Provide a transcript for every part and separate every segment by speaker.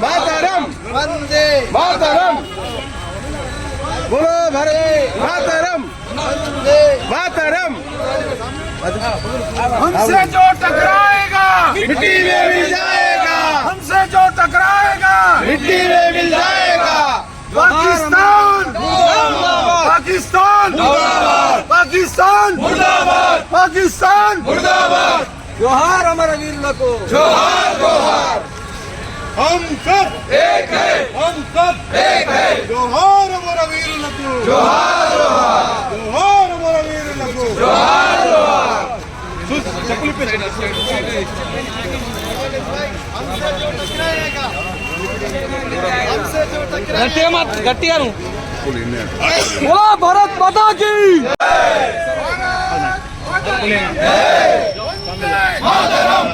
Speaker 1: मातरम।
Speaker 2: वंदे।
Speaker 1: मातरम। बोलो भरे मातरम।
Speaker 2: वंदे।
Speaker 1: मातरम।
Speaker 3: हमसे जो टकराएगा
Speaker 1: मिट्टी में मिल जाएगा।
Speaker 3: हमसे जो टकराएगा
Speaker 1: मिट्टी में मिल जाएगा।
Speaker 3: पाकिस्तान। पाकिस्तान। पाकिस्तान। पाकिस्तान।
Speaker 1: जोहार
Speaker 2: अमरवीर को
Speaker 1: जोहार जोहार।
Speaker 3: हम सब
Speaker 1: एक है।
Speaker 3: हम सब
Speaker 1: एक है।
Speaker 3: जोहार मोर वीर
Speaker 1: लखनऊ जोहार
Speaker 3: जोहार मोर वीर
Speaker 1: लखनऊ जोहार
Speaker 2: सुस चप्पल पे घटिया मत
Speaker 1: घटिया
Speaker 2: बोला
Speaker 1: भारत
Speaker 2: माता की।
Speaker 1: मातरम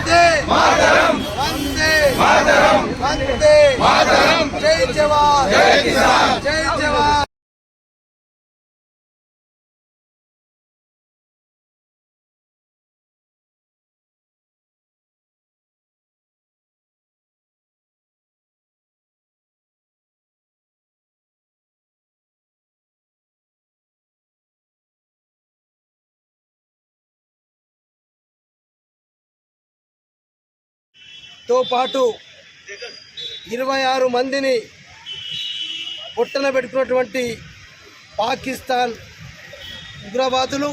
Speaker 2: వందే
Speaker 1: మాతరం.
Speaker 2: వందే
Speaker 1: మాతరం. వందే మాతరం.
Speaker 2: జై జవాన్.
Speaker 1: జై కిసాన్.
Speaker 2: జై జవాన్. తో పాటు ఇరవై ఆరు మందిని పుట్టన పెట్టుకున్నటువంటి పాకిస్తాన్ ఉగ్రవాదులు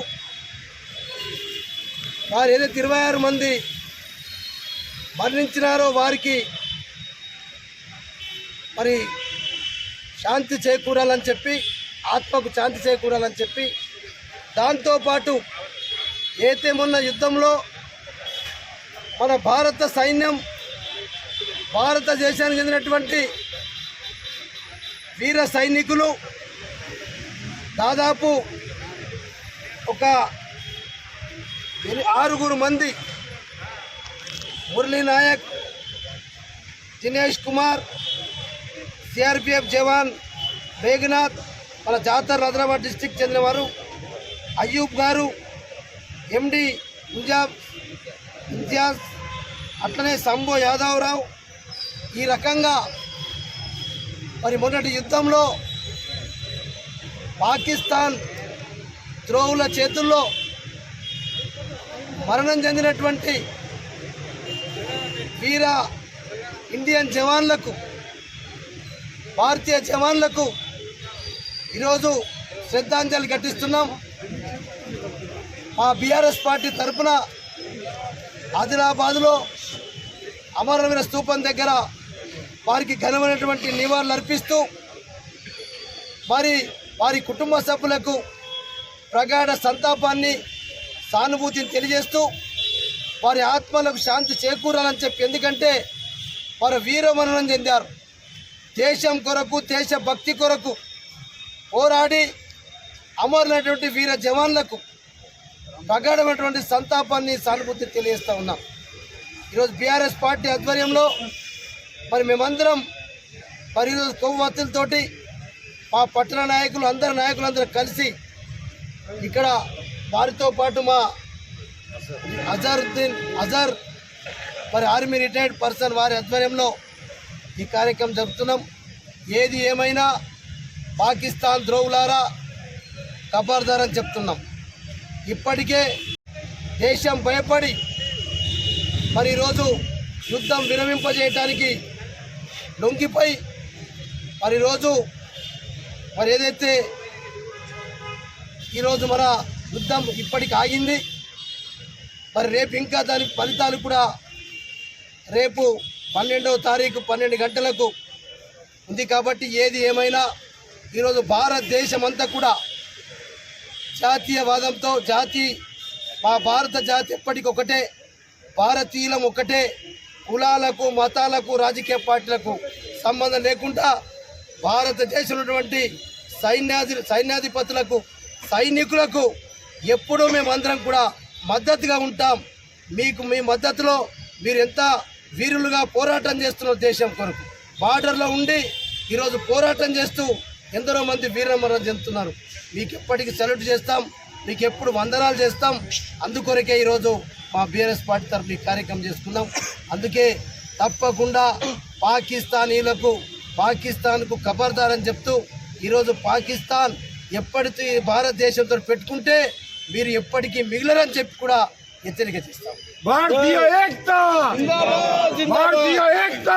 Speaker 2: వారు ఏదైతే ఇరవై ఆరు మంది మరణించినారో వారికి మరి శాంతి చేకూరాలని చెప్పి ఆత్మకు శాంతి చేకూరాలని చెప్పి దాంతోపాటు ఏతే మొన్న యుద్ధంలో మన భారత సైన్యం భారతదేశానికి చెందినటువంటి వీర సైనికులు దాదాపు ఒక ఆరుగురు మంది మురళీ నాయక్ దినేష్ కుమార్ సిఆర్పిఎఫ్ జవాన్ మేఘనాథ్ మన జాతర హైదరాబాద్ డిస్టిక్ చెందినవారు అయ్యూబ్ గారు ఎండి ఇంజాబ్ ఇంతియాజ్ అట్లనే సంబో యాదవరావు ఈ రకంగా మరి మొన్నటి యుద్ధంలో పాకిస్తాన్ ద్రోహుల చేతుల్లో మరణం చెందినటువంటి వీర ఇండియన్ జవాన్లకు భారతీయ జవాన్లకు ఈరోజు శ్రద్ధాంజలి ఘటిస్తున్నాం. మా బీఆర్ఎస్ పార్టీ తరఫున ఆదిలాబాద్లో అమరవీర స్థూపం దగ్గర వారికి ఘనమైనటువంటి నివాళులు అర్పిస్తూ మరి వారి కుటుంబ సభ్యులకు ప్రగాఢ సంతాపాన్ని సానుభూతిని తెలియజేస్తూ వారి ఆత్మలకు శాంతి చేకూరాలని చెప్పి ఎందుకంటే వారు వీరమరణం చెందారు. దేశం కొరకు దేశ భక్తి కొరకు పోరాడి అమరులైనటువంటి వీర జవాన్లకు ప్రగాఢమైనటువంటి సంతాపాన్ని సానుభూతిని తెలియజేస్తూ ఉన్నాం. ఈరోజు బీఆర్ఎస్ పార్టీ ఆధ్వర్యంలో మరి మేమందరం మరి ఈరోజు కొవ్వొత్తులతోటి మా పట్టణ నాయకులు అందరు నాయకులు అందరూ కలిసి ఇక్కడ వారితో పాటు మా అజరుద్దీన్ అజర్ మరి ఆర్మీ రిటైర్డ్ పర్సన్ వారి ఆధ్వర్యంలో ఈ కార్యక్రమం జరుపుతున్నాం. ఏది ఏమైనా పాకిస్తాన్ ద్రోవులారా ఖబర్దార్ చెప్తున్నాం. ఇప్పటికే దేశం భయపడి మరి ఈరోజు యుద్ధం విరమింపజేయటానికి లొంగిపోయి మరి రోజు మరి ఏదైతే ఈరోజు మన యుద్ధం ఇప్పటికి ఆగింది మరి రేపు ఇంకా దాని ఫలితాలు కూడా రేపు పన్నెండవ తారీఖు పన్నెండు గంటలకు ఉంది కాబట్టి ఏది ఏమైనా ఈరోజు భారతదేశం అంతా కూడా జాతీయవాదంతో జాతి మా భారత జాతి ఎప్పటికొకటే భారతీయులం ఒకటే కులాలకు మతాలకు రాజకీయ పార్టీలకు సంబంధం లేకుండా భారతదేశంలో ఉన్నటువంటి సైన్యాధి సైన్యాధిపతులకు సైనికులకు ఎప్పుడూ మేమందరం కూడా మద్దతుగా ఉంటాం. మీకు మీ మద్దతులో మీరు ఎంత వీరులుగా పోరాటం చేస్తున్న దేశం కొరకు. బార్డర్లో ఉండి ఈరోజు పోరాటం చేస్తూ ఎందరో మంది వీరమరణం చెందుతున్నారు. మీకు ఎప్పటికీ సెలెక్ట్ చేస్తాం. మీకు ఎప్పుడు వందనాలు చేస్తాం. అందుకొరకే ఈరోజు మా బీఆర్ఎస్ పార్టీ తరఫు ఈ కార్యక్రమం చేసుకుందాం. అందుకే తప్పకుండా పాకిస్తానీలకు పాకిస్తాన్కు ఖబర్దార్ అని చెప్తూ ఈరోజు పాకిస్తాన్ ఎప్పటికీ భారతదేశంతో పెట్టుకుంటే మీరు ఎప్పటికీ మిగిలరని చెప్పి కూడా హెచ్చరిక చేస్తాం.
Speaker 3: భారతీయ ఏకత! భారతీయ ఏకత!